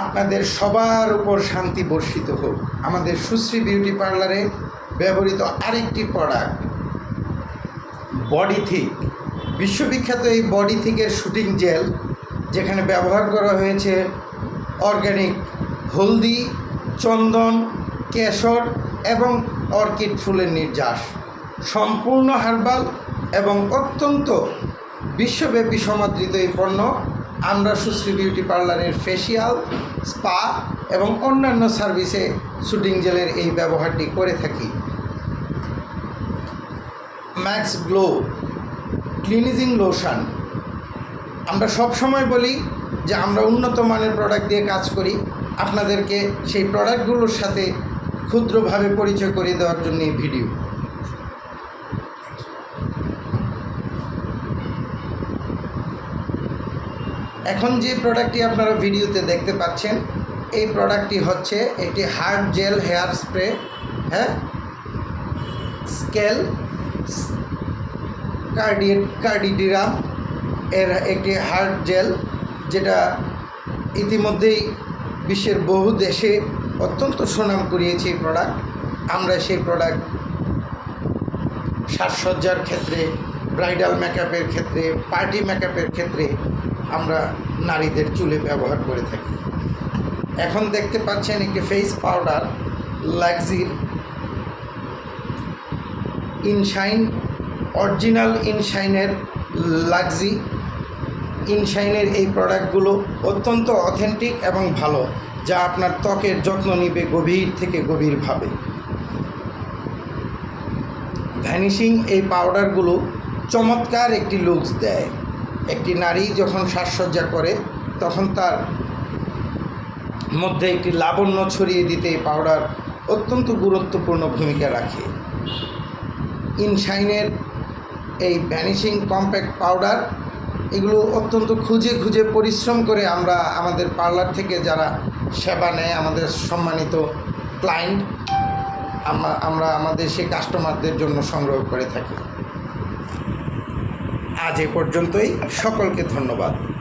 আপনাদের সবার উপর শান্তি বর্ষিত হোক। আমাদের সুশ্রী বিউটি পার্লারে ব্যবহৃত আরেকটি প্রোডাক্ট বডি থিক বিশ্ববিখ্যাত এই বডি থিকের শুটিং জেল যেখানে ব্যবহার করা হয়েছে অর্গানিক হলদি, চন্দন, কেশর এবং অর্কিড ফুলের নির্যাস। সম্পূর্ণ হার্বাল এবং অত্যন্ত বিশ্বব্যাপী সমাদৃত এই পণ্য আমরা সুশ্রী বিউটি পার্লারের ফেসিয়াল স্পা এবং অন্যান্য সার্ভিসে শুটিং জেলের এই ব্যবহারটি করে থাকি। ম্যাক্স গ্লো ক্লিনিজিং লোশন আমরা সব সময় বলি যে আমরা উন্নত মানের প্রোডাক্ট দিয়ে কাজ করি। আপনাদেরকে সেই প্রোডাক্টগুলোর সাথে ক্ষুদ্রভাবে পরিচয় করে দেওয়ার জন্য এই ভিডিও এখন যে প্রোডাক্টটি আপনারা ভিডিওতে দেখতে পাচ্ছেন, এই প্রোডাক্টটি হচ্ছে একটি হার্ড জেল হেয়ার স্প্রে হ্যাঁ? স্কেল কার্ডি কার্ডিডিরাম এর একটি হার্ড জেল যেটা ইতিমধ্যেই বিশ্বের বহু দেশে অত্যন্ত সুনাম কুড়িয়েছে এই প্রোডাক্ট আমরা সেই প্রোডাক্ট সাজসজ্জার ক্ষেত্রে ব্রাইডাল মেকআপের ক্ষেত্রে পার্টি মেকআপের ক্ষেত্রে আমরা নারীদের চুলে ব্যবহার করে থাকি। এখন দেখতে পাচ্ছেন একটি ফেস পাউডার লাক্সির ইনশাইন অরিজিনাল ইনশাইনের লাক্সি ইনশাইনের এই প্রোডাক্টগুলো অত্যন্ত অথেন্টিক এবং ভালো, যা আপনার ত্বকের যত্ন নিবে গভীর থেকে গভীরভাবে। ভ্যানিশিং এই পাউডারগুলো চমৎকার একটি লুকস দেয়। একটি নারী যখন সাজসজ্জা করে, তখন তার মধ্যে একটি লাবণ্য ছড়িয়ে দিতে এই পাউডার অত্যন্ত গুরুত্বপূর্ণ ভূমিকা রাখে। ইনশাইনের এই ভ্যানিশিং কম্প্যাক্ট পাউডার, এগুলো অত্যন্ত খুঁজে খুঁজে পরিশ্রম করে আমরা আমাদের পার্লার থেকে যারা সেবা নেয়, আমাদের সম্মানিত ক্লায়েন্ট আমরা আমরা আমাদের সেই কাস্টমারদের জন্য সংগ্রহ করে থাকি। আজ এ পর্যন্তই। সকলকে ধন্যবাদ।